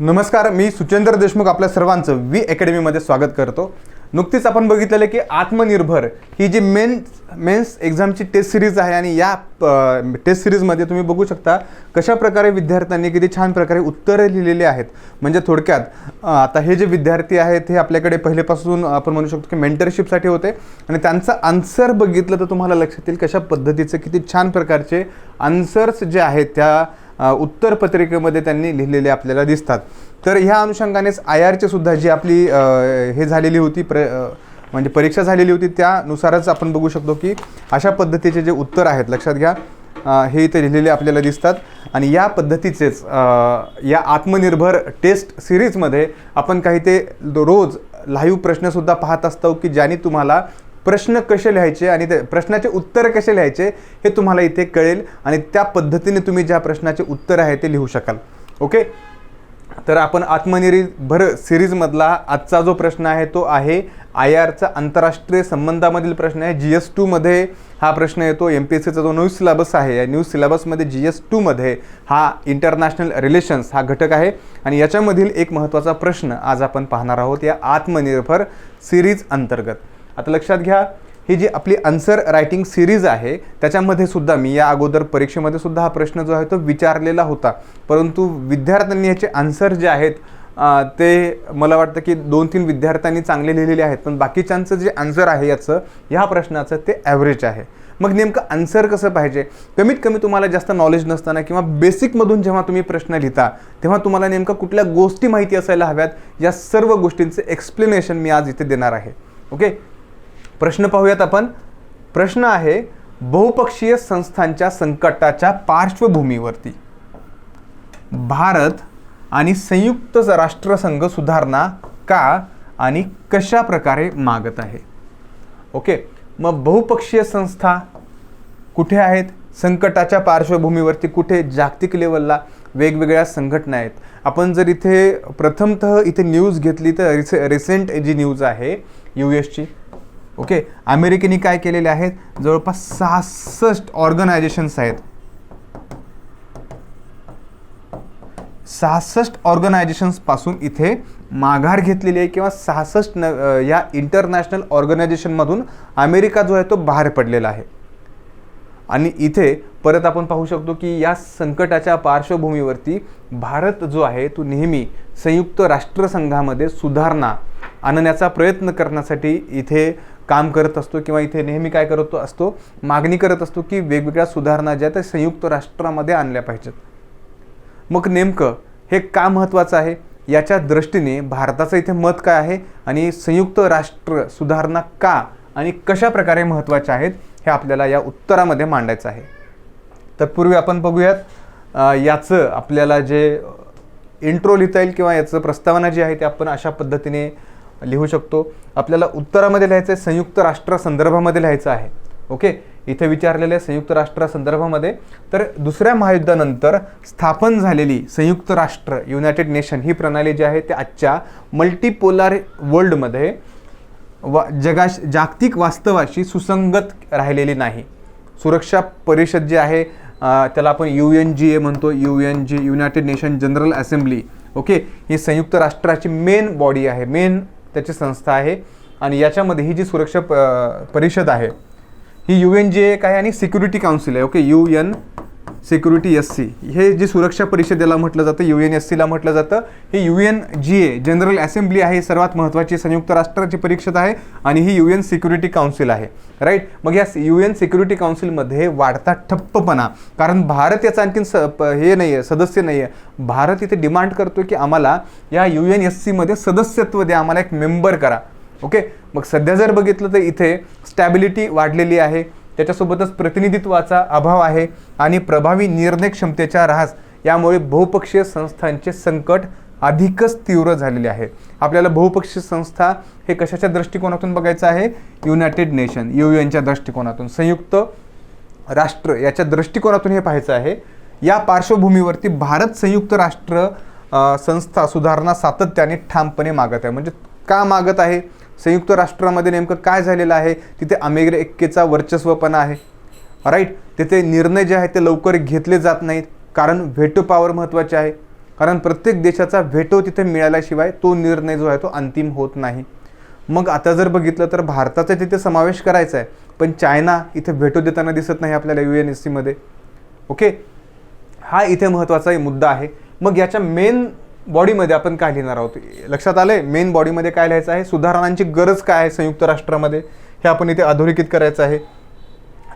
नमस्कार मी सुचेंद्र देशमुख आपल्या सर्वांचं वी अकॅडमीमध्ये स्वागत करतो. नुकतीच आपण बघितलेलं की आत्मनिर्भर ही जी मेन्स मेन्स एक्झामची टेस्ट सिरीज आहे आणि या टेस्ट सिरीजमध्ये तुम्ही बघू शकता कशा प्रकारे विद्यार्थ्यांनी किती छान प्रकारे उत्तरं लिहिलेली आहेत. म्हणजे थोडक्यात आता हे जे विद्यार्थी आहेत हे आपल्याकडे पहिलेपासून आपण म्हणू शकतो की मेंटरशिपसाठी होते. आणि त्यांचा आन्सर बघितलं तर तुम्हाला लक्षात येईल कशा पद्धतीचे किती छान प्रकारचे आन्सर्स जे आहेत त्या उत्तर पत्रिकेमध्ये त्यांनी लिहिलेले आपल्याला दिसतात. तर ह्या अनुषंगानेच आय आरची सुद्धा जी आपली हे झालेली होती प्र म्हणजे परीक्षा झालेली होती त्यानुसारच आपण बघू शकतो की अशा पद्धतीचे जे उत्तर आहेत लक्षात घ्या हे इथे लिहिलेले आपल्याला दिसतात. आणि या पद्धतीचेच या आत्मनिर्भर टेस्ट सिरीजमध्ये आपण काही ते रोज लाईव्ह प्रश्नसुद्धा पाहत असतो की ज्याने तुम्हाला प्रश्न कसे लिहायचे आणि ते प्रश्नाचे उत्तर कसे लिहायचे हे तुम्हाला इथे कळेल आणि त्या पद्धतीने तुम्ही ज्या प्रश्नाचे उत्तर आहे ते लिहू शकाल. ओके? तर आपण आत्मनिर्भर सिरीजमधला आजचा जो प्रश्न आहे तो आहे आय आरचा आंतरराष्ट्रीय संबंधामधील प्रश्न आहे. जी एस टूमध्ये हा प्रश्न येतो. एम पी एस सीचा जो न्यू सिलेबस आहे या न्यूज सिलेबसमध्ये जी एस टूमध्ये हा इंटरनॅशनल रिलेशन्स हा घटक आहे आणि याच्यामधील एक महत्त्वाचा प्रश्न आज आपण पाहणार आहोत या आत्मनिर्भर सिरीज अंतर्गत. आता लक्षात घ्या ही जी आपली आन्सर रायटिंग सिरीज आहे त्याच्यामध्ये सुद्धा मी या अगोदर परीक्षेमध्ये सुद्धा हा प्रश्न जो आहे तो विचारलेला होता. परंतु विद्यार्थ्यांनी याचे आन्सर जे आहेत ते मला वाटतं की दोन तीन विद्यार्थ्यांनी चांगले लिहिलेले आहेत पण बाकीच्यांचं जे आन्सर आहे याचं ह्या प्रश्नाचं ते ॲव्हरेज आहे. मग नेमकं आन्सर कसं पाहिजे? कमीत कमी तुम्हाला जास्त नॉलेज नसताना किंवा बेसिकमधून जेव्हा तुम्ही प्रश्न लिहिता तेव्हा तुम्हाला नेमकं कुठल्या गोष्टी माहिती असायला हव्यात या सर्व गोष्टींचं एक्सप्लेनेशन मी आज इथे देणार आहे. ओके प्रश्न पाहूयात आपण. प्रश्न आहे बहुपक्षीय संस्थांच्या संकटाच्या पार्श्वभूमीवरती. भारत आणि संयुक्त राष्ट्रसंघ सुधारणा का आणि कशा प्रकारे मागत आहे? ओके मग बहुपक्षीय संस्था कुठे आहेत? संकटाच्या पार्श्वभूमीवरती कुठे? जागतिक लेवलला वेगवेगळ्या संघटना आहेत. आपण जर इथे प्रथमतः इथे न्यूज घेतली तर रिसे रिसेंट जी न्यूज आहे यू एसची ओके? अमेरिकेने काय केलेले आहेत? जवळपास सहासष्ट ऑर्गनायझेशन्स आहेत. सहासष्ट ऑर्गनायझेशन्सपासून इथे माघार घेतलेली आहे किंवा सहासष्ट न या इंटरनॅशनल ऑर्गनायझेशनमधून अमेरिका जो आहे तो बाहेर पडलेला आहे. आणि इथे परत आपण पाहू शकतो की या संकटाच्या पार्श्वभूमीवरती भारत जो आहे तो नेहमी संयुक्त राष्ट्रसंघामध्ये सुधारणा आणण्याचा प्रयत्न करण्यासाठी इथे काम करत असतो किंवा इथे नेहमी काय करत असतो मागणी करत असतो की वेगवेगळ्या सुधारणा ज्या त्या संयुक्त राष्ट्रामध्ये आणल्या पाहिजेत. मग नेमकं हे का महत्त्वाचं आहे? याच्या दृष्टीने भारताचं इथे मत काय आहे? आणि संयुक्त राष्ट्र सुधारणा का आणि कशा प्रकारे महत्त्वाच्या आहेत? हे आपल्याला या उत्तरामध्ये मांडायचं आहे. तत्पूर्वी आपण बघूयात याचं आपल्याला जे इंट्रो लिहिता येईल किंवा याचं प्रस्तावना जी आहे ते आपण अशा पद्धतीने लिहू शकतो. आपल्याला उत्तरामध्ये लिहायचं आहे संयुक्त राष्ट्र संदर्भामध्ये लिहायचं आहे. ओके? इथे विचारलेले आहे संयुक्त राष्ट्र संदर्भामध्ये. तर दुसऱ्या महायुद्धानंतर स्थापन झालेली संयुक्त राष्ट्र युनायटेड नेशन ही प्रणाली जी आहे ते आजच्या मल्टीपोलार वर्ल्डमध्ये वा जगा जागतिक वास्तवाशी सुसंगत राहिलेली नाही. सुरक्षा परिषद जी आहे त्याला आपण यू एन जी ए म्हणतो. U N G united nation general assembly okay? ही संयुक्त राष्ट्राची मेन बॉडी आहे. मेन त्याची संस्था आहे आणि याच्यामध्ये ही जी सुरक्षा प- परिषद आहे ही यू एन जी एक आहे आणि सिक्युरिटी काउन्सिल आहे okay U N security S C. हे जी सुरक्षा परिषदेला म्हटलं जातं यू एन एस सीला म्हटलं जातं ही U N G A general assembly आहे सर्वात महत्त्वाची संयुक्त राष्ट्राची परिषद आहे आणि ही यू एन सिक्युरिटी काउन्सिल आहे. राईट मग या यू एन सिक्युरिटी काउन्सिलमध्ये वाढता ठप्पपणा कारण भारत याचा आणखीन स प- हे नाही आहे सदस्य नाही आहे भारत इथे डिमांड करतो की आम्हाला या यू एन एस सीमध्ये सदस्यत्व द्या आम्हाला एक मेंबर करा. ओके मग सध्या जर बघितलं तर इथे स्टॅबिलिटी वाढलेली आहे. त्याच्यासोबतच प्रतिनिधित्वाचा अभाव आहे आणि प्रभावी निर्णय क्षमतेच्या ऱ्हास यामुळे बहुपक्षीय संस्थांचे संकट अधिकच तीव्र झालेले आहे. आपल्याला बहुपक्षीय संस्था हे कशाच्या दृष्टिकोनातून बघायचं आहे? युनायटेड नेशन यू एनच्या दृष्टिकोनातून. संयुक्त राष्ट्र याच्या दृष्टिकोनातून हे पाहायचं आहे. या पार्श्वभूमीवरती भारत संयुक्त राष्ट्र संस्था सुधारणा सातत्याने ठामपणे मागत आहे. म्हणजे का मागत आहे? संयुक्त राष्ट्रामध्ये नेमकं काय झालेलं आहे? तिथे अमेरिकेचा वर्चस्वपणा आहे. राईट तिथे निर्णय जे आहेत ते लवकर घेतले जात नाहीत. कारण व्हेटो पॉवर महत्त्वाचे आहे. कारण प्रत्येक देशाचा व्हेटो तिथे मिळाल्याशिवाय तो निर्णय जो आहे तो अंतिम होत नाही. मग आता जर बघितलं तर भारताचा तिथे समावेश करायचा आहे. पण चायना इथे व्हेटो देताना दिसत नाही आपल्याला यू एन एस सीमध्ये ओके हा इथे महत्त्वाचा मुद्दा आहे. मग याच्या मेन बॉडीमध्ये आपण काय लिहिणार आहोत? लक्षात आलं आहे मेन बॉडीमध्ये काय लिहायचं आहे? सुधारणांची गरज काय आहे संयुक्त राष्ट्रामध्ये? हे आपण इथे अधोरेखित करायचं आहे.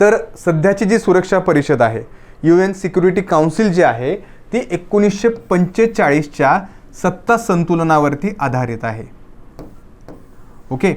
तर सध्याची जी सुरक्षा परिषद आहे यू एन सिक्युरिटी काउन्सिल जी आहे ती एकोणीसशे पंचेचाळीसच्या सत्ता संतुलनावरती आधारित आहे. ओके?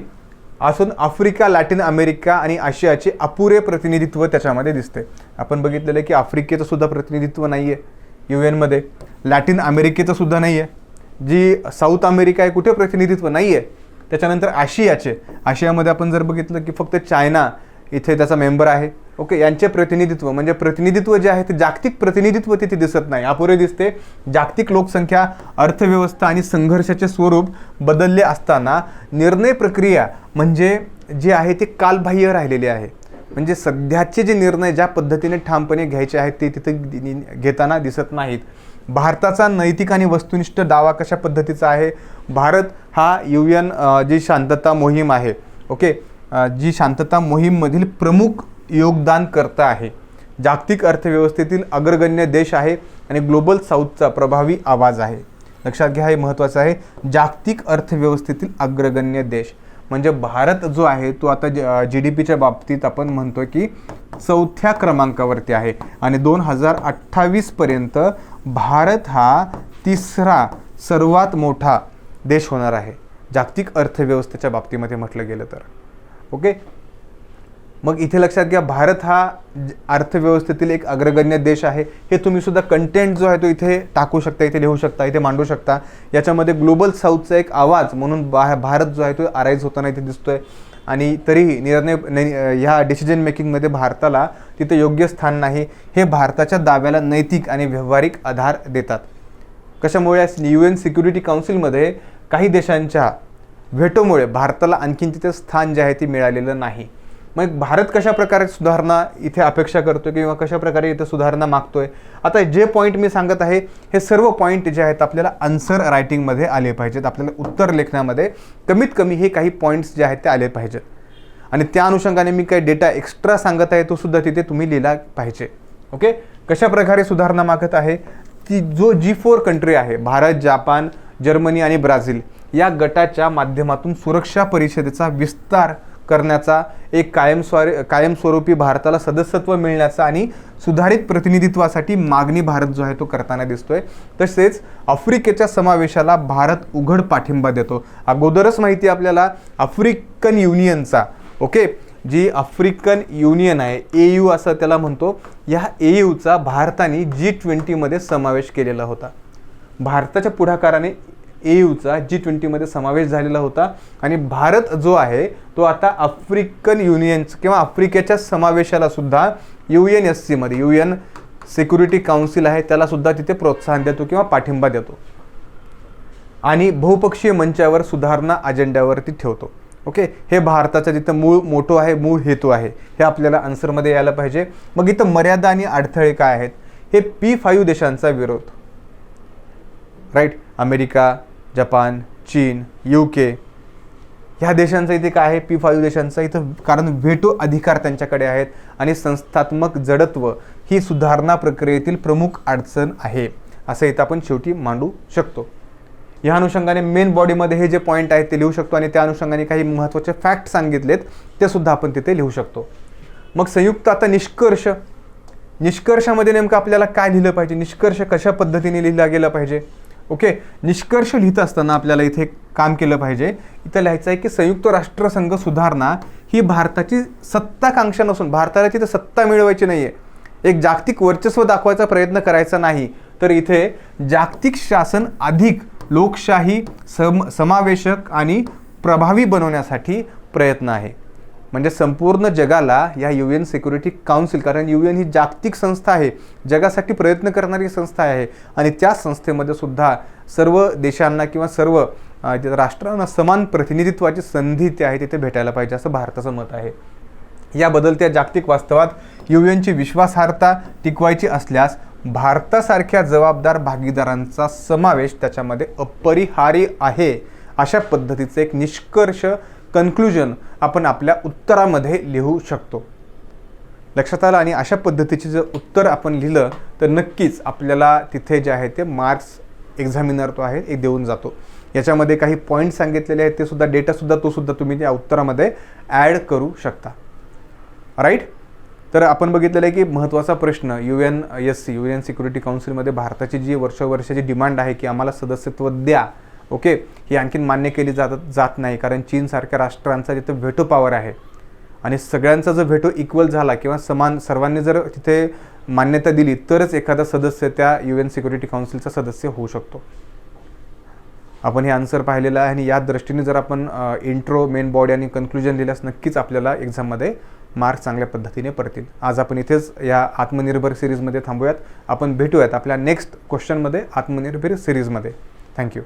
असून आफ्रिका लॅटिन अमेरिका आणि आशियाचे अपुरे प्रतिनिधित्व त्याच्यामध्ये दिसते आपण बघितलेलं आहे की आफ्रिकेचं सुद्धा प्रतिनिधित्व नाही आहे यू एनमध्ये लॅटिन अमेरिकेचं सुद्धा नाही आहे जी साऊथ अमेरिका आहे कुठे प्रतिनिधित्व नाही आहे त्याच्यानंतर आशियाचे. आशियामध्ये आपण जर बघितलं की फक्त चायना इथे त्याचा मेंबर आहे. ओके यांचे प्रतिनिधित्व म्हणजे प्रतिनिधित्व जे आहे ते जागतिक प्रतिनिधित्व तिथे दिसत नाही. अपुरे दिसते जागतिक लोकसंख्या अर्थव्यवस्था आणि संघर्षाचे स्वरूप बदलले असताना निर्णय प्रक्रिया म्हणजे जे आहे ते कालबाह्य राहिलेली आहे. म्हणजे सध्याचे जे निर्णय ज्या पद्धतीने ठामपणे घ्यायचे आहेत ते तिथे घेताना दिसत नाहीत. भारताचा नैतिक आणि वस्तुनिष्ठ दावा कशा पद्धतीचा आहे? भारत हा यू एन जी शांतता मोहीम आहे ओके? जी शांतता मोहीममधील प्रमुख योगदानकर्ता आहे. जागतिक अर्थव्यवस्थेतील अग्रगण्य देश आहे आणि ग्लोबल साऊथचा प्रभावी आवाज आहे. लक्षात घ्या हे महत्त्वाचं आहे. जागतिक अर्थव्यवस्थेतील अग्रगण्य देश. म्हणजे भारत जो आहे तो आता जी डी पीच्या बाबतीत आपण म्हणतो की चौथ्या क्रमांकावरती आहे. आणि दोन हजार अठ्ठावीसपर्यंत भारत हा तिसरा सर्वात मोठा देश होणार आहे. जागतिक अर्थव्यवस्थेच्या बाबतीमध्ये म्हटलं गेलं तर. ओके? मग इथे लक्षात घ्या भारत हा अर्थव्यवस्थेतील एक अग्रगण्य देश आहे. हे तुम्ही सुद्धा कंटेंट जो आहे तो इथे टाकू शकता इथे लिहू शकता इथे मांडू शकता. याच्यामध्ये ग्लोबल साऊथचा एक आवाज म्हणून बा भारत जो आहे तो अराईज होताना इथे दिसतोय. आणि तरीही निर्णय ह्या डिसिजन मेकिंगमध्ये भारताला तिथे योग्य स्थान नाही. हे भारताच्या दाव्याला नैतिक आणि व्यावहारिक आधार देतात. कशामुळे? यू एन सिक्युरिटी काउन्सिलमध्ये काही देशांच्या व्हेटोमुळे भारताला आणखीन तिथे स्थान जे आहे ते मिळालेलं नाही. मग भारत कशा प्रकारे सुधारणा इथे अपेक्षा करतोय किंवा कशा प्रकारे इथे सुधारणा मागतोय? आता जे पॉईंट मी सांगत आहे हे सर्व पॉईंट जे आहेत आपल्याला आन्सर रायटिंगमध्ये आले पाहिजेत. आपल्याला उत्तर लेखनामध्ये कमीत कमी हे काही पॉईंट्स जे आहेत ते आले पाहिजेत. आणि त्या अनुषंगाने मी काही डेटा एक्स्ट्रा सांगत आहे तो सुद्धा तिथे तुम्ही लिहिला पाहिजे. ओके कशा प्रकारे सुधारणा मागत आहे? ती जो जी फोर कंट्री आहे भारत जापान जर्मनी आणि ब्राझील या गटाच्या माध्यमातून सुरक्षा परिषदेचा विस्तार करण्याचा एक कायमस्वारी कायमस्वरूपी भारताला सदस्यत्व मिळण्याचा आणि सुधारित प्रतिनिधित्वासाठी मागणी भारत जो आहे तो करताना दिसतोय. तसेच आफ्रिकेच्या समावेशाला भारत उघड पाठिंबा देतो. अगोदरच माहिती आपल्याला आफ्रिकन युनियनचा ओके? जी आफ्रिकन युनियन आहे ए यू असं त्याला म्हणतो. या ए यूचा भारताने जी ट्वेंटीमध्ये समावेश केलेला होता. भारताच्या पुढाकाराने ए यूचा जी ट्वेंटीमध्ये समावेश झालेला होता. आणि भारत जो आहे तो आता आफ्रिकन युनियन किंवा आफ्रिकेच्या समावेशाला सुद्धा यू एन एस सीमध्ये यू एन सिक्युरिटी काउन्सिल आहे त्याला सुद्धा तिथे प्रोत्साहन देतो किंवा पाठिंबा देतो. आणि बहुपक्षीय मंचावर सुधारणा अजेंड्यावरती ठेवतो. ओके? हे भारताचा जिथं मूळ मोठो आहे मूळ हेतू आहे हे आपल्याला आन्सरमध्ये यायला पाहिजे. मग इथं मर्यादा आणि अडथळे काय आहेत? हे पी फाईव्ह देशांचा विरोध. राईट अमेरिका जपान चीन यू के ह्या देशांचं इथे काय आहे पी फायू देशांचं. इथं कारण व्हेटो अधिकार त्यांच्याकडे आहेत आणि संस्थात्मक जडत्व ही सुधारणा प्रक्रियेतील प्रमुख अडचण आहे असं इथं आपण शेवटी मांडू शकतो. या अनुषंगाने मेन बॉडीमध्ये हे जे पॉईंट आहेत ते लिहू शकतो आणि त्या अनुषंगाने काही महत्त्वाचे फॅक्ट सांगितलेत ते सुद्धा आपण तिथे लिहू शकतो. मग संयुक्त आता निष्कर्ष. निष्कर्षामध्ये नेमकं आपल्याला काय लिहिलं पाहिजे? निष्कर्ष कशा पद्धतीने लिहिला गेला पाहिजे? ओके? निष्कर्ष लिहित असताना आपल्याला इथे काम केलं पाहिजे. इथं लिहायचं आहे की संयुक्त राष्ट्रसंघ सुधारणा ही भारताची सत्ताकांक्षा नसून भारताला तिथे सत्ता मिळवायची नाही आहे एक जागतिक वर्चस्व दाखवायचा प्रयत्न करायचा नाही. तर इथे जागतिक शासन अधिक लोकशाही सम समावेशक आणि प्रभावी बनवण्यासाठी प्रयत्न आहे. म्हणजे संपूर्ण जगाला या यू एन सिक्युरिटी काउन्सिल कारण यू एन ही जागतिक संस्था आहे जगासाठी प्रयत्न करणारी संस्था आहे आणि त्या संस्थेमध्ये सुद्धा सर्व देशांना किंवा सर्व राष्ट्रांना समान प्रतिनिधित्वाची संधी ते आहे तिथे भेटायला पाहिजे असं भारताचं मत आहे. या बदलत्या जागतिक वास्तवात यू एनची विश्वासार्हता टिकवायची असल्यास भारतासारख्या जबाबदार भागीदारांचा समावेश त्याच्यामध्ये अपरिहार्य आहे अशा पद्धतीचं एक निष्कर्ष कन्क्लुजन आपण आपल्या उत्तरामध्ये लिहू शकतो. लक्षात आलं? आणि अशा पद्धतीचे जर उत्तर आपण लिहिलं तर नक्कीच आपल्याला तिथे जे आहे ते मार्क्स एक्झामिनर तो आहे एक देऊन जातो. याच्यामध्ये काही पॉईंट सांगितलेले आहेत ते सुद्धा डेटासुद्धा तो सुद्धा तुम्ही त्या उत्तरामध्ये ॲड करू शकता. राईट तर आपण बघितलेलं आहे की महत्त्वाचा प्रश्न U N S C U N security काउन्सिलमध्ये भारताची जी वर्षवर्षाची डिमांड आहे की आम्हाला सदस्यत्व द्या ओके? ही आणखीन मान्य केली जात जात नाही कारण चीनसारख्या राष्ट्रांचा तिथं व्हेटो पॉवर आहे आणि सगळ्यांचा जर व्हेटो इक्वल झाला किंवा समान सर्वांनी जर तिथे मान्यता दिली तरच एखादा सदस्य त्या यू एन सिक्युरिटी काउन्सिलचा सदस्य होऊ शकतो. आपण हे आन्सर पाहिलेलं आहे आणि या दृष्टीने जर आपण इंट्रो मेन बॉडी आणि कन्क्लुजन लिहिल्यास नक्कीच आपल्याला एक्झाममध्ये मार्क चांगल्या पद्धतीने पडतील. आज आपण इथेच या आत्मनिर्भर सिरीजमध्ये थांबूयात. आपण भेटूयात आपल्या नेक्स्ट क्वेश्चनमध्ये आत्मनिर्भर सिरीजमध्ये थँक्यू